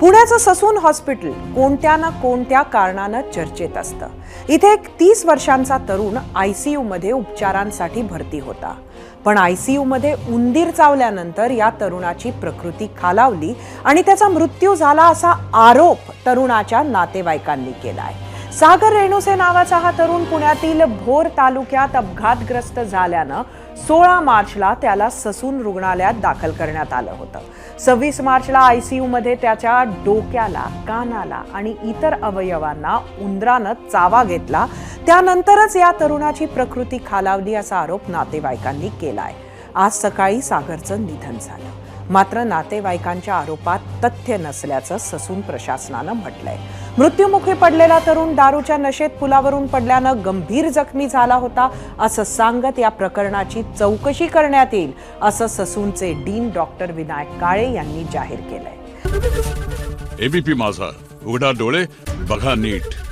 पुण्याचं Sassoon hospital कोणत्या ना कोणत्या कारणानं चर्चेत असतं. इथे एक तीस वर्षांचा तरुण आय सी मध्ये उपचारांसाठी भरती होता. पण आय सी मध्ये उंदीर चावल्यानंतर या तरुणाची प्रकृती खालावली आणि त्याचा मृत्यू झाला असा आरोप तरुणाच्या नातेवाईकांनी केलाय. सागर रेणुसे नावाचा हा तरुण पुण्यातील भोर तालुक्यात अपघातग्रस्त झाल्यानं सोळा मार्चला त्याला ससून रुग्णालयात दाखल करण्यात आलं होतं. सव्वीस मार्चला आय सी मध्ये त्याच्या डोक्याला कानाला आणि इतर अवयवांना उंदरानं चावा घेतला. त्यानंतरच या तरुणाची प्रकृती खालावली असा आरोप नातेवाईकांनी केलाय. आज सकाळी सागरचं निधन झालं. मात्र नातेवाईकांच्या आरोपात तथ्य नसल्याचं ससून प्रशासनानं म्हटलंय. मृत्युमुखी पडलेला तरुण दारूच्या नशेत पुलावरून पडल्यानं गंभीर जखमी झाला होता असं सांगत या प्रकरणाची चौकशी करण्यात येईल असं ससूनचे डीन डॉक्टर विनायक काळे यांनी जाहीर केलंय. एबीपी माझा. उघडा डोळे बघा नीट.